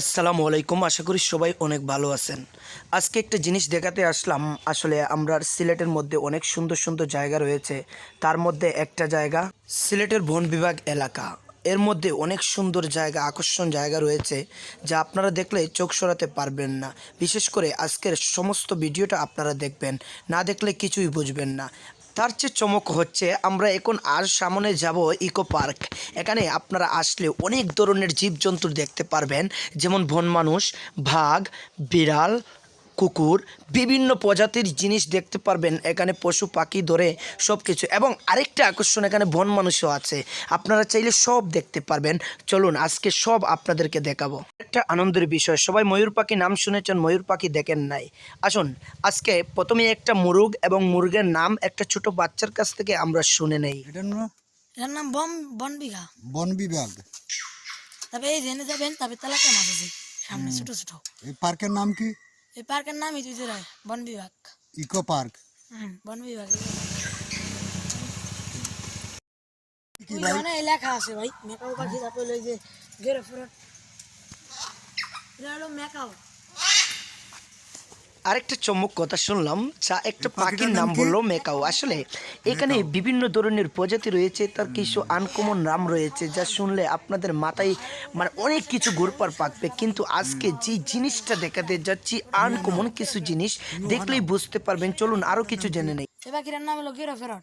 আসসালামু আলাইকুম, আশা করি সবাই অনেক ভালো আছেন। আজকে একটা জিনিস দেখাতে আসলাম। আসলে আমরা সিলেটের মধ্যে অনেক সুন্দর সুন্দর জায়গা রয়েছে। তার মধ্যে একটা জায়গা সিলেটের বন বিভাগ এলাকা। এর মধ্যে অনেক সুন্দর জায়গা, আকর্ষণ জায়গা রয়েছে, যা আপনারা দেখলে চোখ সরাতে পারবেন না। বিশেষ করে আজকের সমস্ত ভিডিওটা আপনারা দেখবেন। না দেখলে কিছুই বুঝবেন না। তার চেয়ে চমক হচ্ছে আমরা এখন আর সামনে যাব ইকো পার্ক। এখানে আপনারা আসলে অনেক ধরনের জীবজন্তু দেখতে পারবেন, যেমন বন মানুষ, বাঘ, বিড়াল কুকুর বিভিন্ন প্রজাতির জিনিস দেখতে পারবেন। এখানে পশু পাখি ধরে সব কিছু এবং আরেকটা আকর্ষণ এখানে বন মানুষও আছে। আপনারা চাইলে সব দেখতে পারবেন। চলুন আজকে সব আপনাদেরকে দেখাবো। একটা আনন্দের বিষয় সবাই ময়ূর পাখি নাম শুনেছেন ময়ূর পাখি দেখেন নাই। আসুন আজকে প্রথমে একটা মুরগ এবং মুরগের নাম একটা ছোট বাচ্চার কাছ থেকে আমরা শুনে নেই। এটার নাম বন তবে এই জেনে যাবেন তবে তেলাকা মাছ আছে সামনে ছোট ছোট। এই পার্কের নাম কি? এই পার্কের নামই তুই রয় বন বিভাগ। Eco park. বন বিভাগ। লেখা আছে ভাই মেকাও পাখি তারপরে যে গেরে ফেরত। এটা হলো মেকাও। আরেকটা চমক কথা শুনলাম যা একটা পাখির নাম বলল মেকাও। আসলে এখানে বিভিন্ন ধরনের প্রজাতি রয়েছে তার কিছু আনকমন নাম রয়েছে যা শুনলে আপনাদের মাথায় মানে অনেক কিছু ঘুরপার পাকবে। কিন্তু আজকে যে জিনিসটা দেখাতে যাচ্ছি আনকমন কিছু জিনিস দেখলেই বুঝতে পারবেন। চলুন আরও কিছু জেনে নেই। পাখিটার নাম হলো গেরো গেরো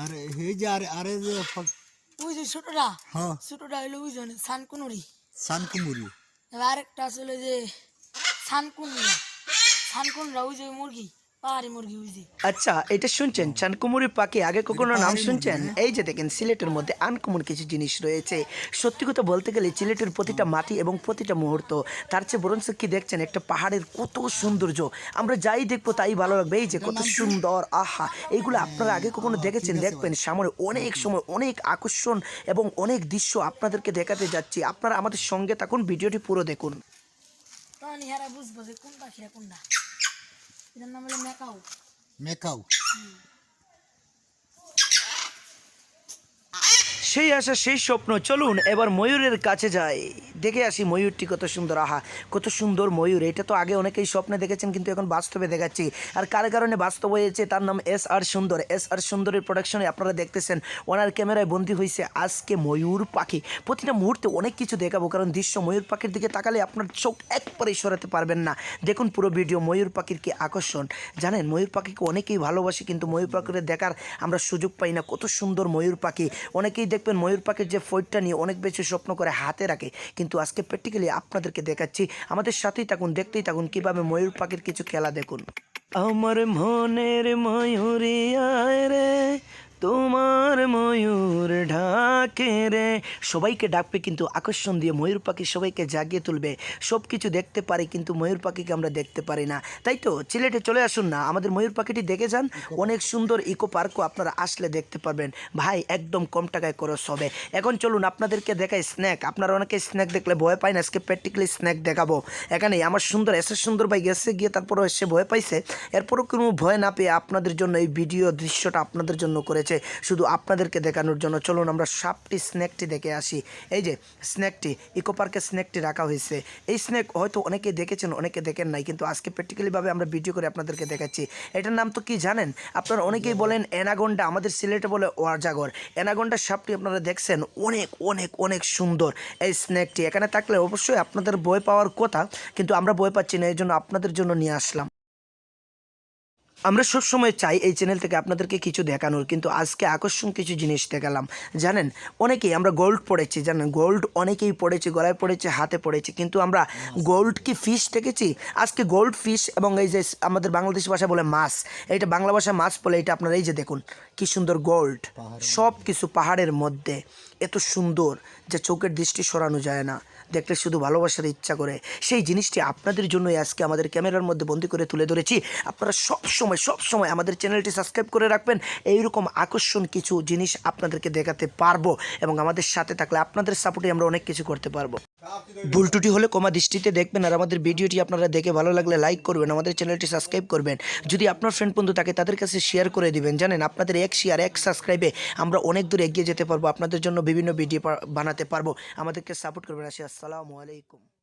আর এই যে আরে আরে যে ওই যে ছোটটা। হ্যাঁ। ছোটটা হলো ওই জন্য সানকুনুরি। সানকুমুরি আরেকটা আসলে যে যে সানকুন রাউজ ওই মুরগি পাহাড়ি মুরগি ওই আচ্ছা এটা শুনছেন? চানকুমুরি পাখি আগে কখনো নাম শুনছেন? এই যে দেখেন সিলেটের মধ্যে আনকমন কিছু জিনিস রয়েছে। সত্যি কথা বলতে গেলে সিলেটের প্রতিটা মাটি এবং প্রতিটা মুহূর্ত তার চেয়ে বরঞ্চ কি দেখছেন একটা পাহাড়ের কত সৌন্দর্য। আমরা যাই দেখব তাই ভালো লাগবে। এই যে কত সুন্দর আহা! এইগুলো আপনারা আগে কখনো দেখেছেন? দেখবেন সামনে অনেক সময় অনেক আকর্ষণ এবং অনেক দৃশ্য আপনাদেরকে দেখাতে যাচ্ছি। আপনারা আমাদের সঙ্গে থাকুন ভিডিওটি পুরো দেখুন। বুঝব যে কোন পাখিরা কোনটা। এটার নাম হলো মেকাও মেকাও সেই আশা সেই স্বপ্ন চলুন এবার ময়ূরের কাছে যাই। দেখে আসি ময়ূরটি কত সুন্দর, আহা, কত সুন্দর ময়ূর। এটা তো আগে অনেকেই স্বপ্নে দেখেছেন, কিন্তু এখন বাস্তবে দেখাচ্ছি। আর কার কারণে বাস্তব হয়েছে, তার নাম এস আর সুন্দর। এস আর সুন্দরের প্রোডাকশনে আপনারা দেখতেছেন, ওনার ক্যামেরায় বন্দি হয়েছে আজকে ময়ূর পাখি। প্রতিটা মুহূর্তে অনেক কিছু দেখাবো, কারণ দৃশ্য ময়ূর পাখির দিকে তাকালে আপনার চোখ একবারেই সরাতে পারবেন না। দেখুন পুরো ভিডিও ময়ূর পাখির কি আকর্ষণ। জানেন, ময়ূর পাখিকে অনেকেই ভালোবাসে, কিন্তু ময়ূর পাখির দেখার আমরা সুযোগ পাই না। কত সুন্দর ময়ূর পাখি। অনেকেই দেখবেন ময়ূর পাখির যে ফৈটটা নিয়ে অনেক বেশি স্বপ্ন করে হাতে রাখে, কিন্তু আজকে প্র্যাকটিক্যালি আপনাদেরকে দেখাচ্ছি। আমাদের সাথেই থাকুন, দেখতেই থাকুন কীভাবে ময়ূর পাখির কিছু খেলা দেখুন। আমার মনের ময়ূরিয়ায় রে তোমার ময়ূর ঢাকে রে। সবাইকে ডাকবে কিন্তু আকর্ষণ দিয়ে ময়ূর পাখি সবাইকে জাগিয়ে তুলবে। সব কিছু দেখতে পারি কিন্তু ময়ূর পাখিকে আমরা দেখতে পারি না। তাই তো সিলেটে চলে আসুন না। আমাদের ময়ূর পাখিটি দেখে যান। অনেক সুন্দর ইকো পার্কও আপনারা আসলে দেখতে পারবেন। ভাই একদম কম টাকায় খরচ হবে। এখন চলুন আপনাদেরকে দেখাই স্ন্যাক। আপনারা অনেকে স্ন্যাক দেখলে ভয় পায় না। আজকে প্র্যাকটিক্যালি স্ন্যাক দেখাবো। এখানে আমার সুন্দর এসে সুন্দর ভাই গেছে গিয়ে তারপরও এসে ভয় পাইছে। এরপরও কোনো ভয় না পেয়ে আপনাদের জন্য এই ভিডিও দৃশ্যটা আপনাদের জন্য করেছে। শুধু আপনাদেরকে দেখানোর জন্য। চলুন আমরা সাপটি স্ন্যাকটি দেখে আসি। এই যে স্ন্যাকটি ইকো পার্কে স্ন্যাকটি রাখা হয়েছে। এই স্ন্যাক হয়তো অনেকে দেখেছেন, অনেকে দেখেন নাই, কিন্তু আজকে প্র্যাকটিক্যালিভাবে আমরা ভিডিও করে আপনাদেরকে দেখাচ্ছি। এটার নাম তো কি জানেন? আপনারা অনেকেই বলেন অ্যানাগন্ডা, আমাদের সিলেটে বলে ওয়ারজাগর। অ্যানাগন্ডার সাপটি আপনারা দেখছেন, অনেক অনেক অনেক সুন্দর এই স্ন্যাকটি এখানে থাকলে অবশ্যই আপনাদের বই পাওয়ার কথা, কিন্তু আমরা বই পাচ্ছি না এই জন্য আপনাদের জন্য নিয়ে আসলাম। আমরা সবসময় চাই এই চ্যানেল থেকে আপনাদেরকে কিছু দেখানোর কিন্তু আজকে আকর্ষণ কিছু জিনিস দেখালাম। জানেন অনেকেই আমরা গোল্ড পড়েছি জানেন গোল্ড অনেকেই পড়েছি গলায় পড়েছে হাতে পড়েছি কিন্তু আমরা গোল্ড কি ফিশ দেখেছি? আজকে গোল্ড ফিশ এবং এই যে আমাদের বাংলাদেশি ভাষা বলে মাছ এইটা বাংলা ভাষায় মাছ বলে এটা আপনারা এই যে দেখুন কি সুন্দর গোল্ড সব কিছু পাহাড়ের মধ্যে এত সুন্দর যে চোখের দৃষ্টি সরানো যায় না। দেখলে শুধু ভালোবাসার ইচ্ছা করে। সেই জিনিসটি আপনাদের জন্যই আজকে আমাদের ক্যামেরার মধ্যে বন্দি করে তুলে ধরেছি। আপনারা সব সময় সব সময় আমাদের চ্যানেলটি সাবস্ক্রাইব করে রাখবেন। এইরকম আকর্ষণ কিছু জিনিস আপনাদেরকে দেখাতে পারব এবং আমাদের সাথে থাকলে আপনাদের সাপোর্টে আমরা অনেক কিছু করতে পারব। ভুল ত্রুটি হলে কমা দৃষ্টিতে দেখবেন আর আমাদের ভিডিওটি আপনারা দেখে ভালো লাগলে লাইক করবেন, আমাদের চ্যানেলটি সাবস্ক্রাইব করবেন। যদি আপনার ফ্রেন্ড বন্ধু থাকে, তাদের কাছে শেয়ার করে দিবেন। জানেন, আপনাদের এক শেয়ার এক সাবস্ক্রাইবে আমরা অনেক দূর এগিয়ে যেতে পারব। আপনাদের জন্য বিভিন্ন ভিডিও বানাতে পারব। আমাদেরকে সাপোর্ট করবেন। আসি, আসসালামু আলাইকুম।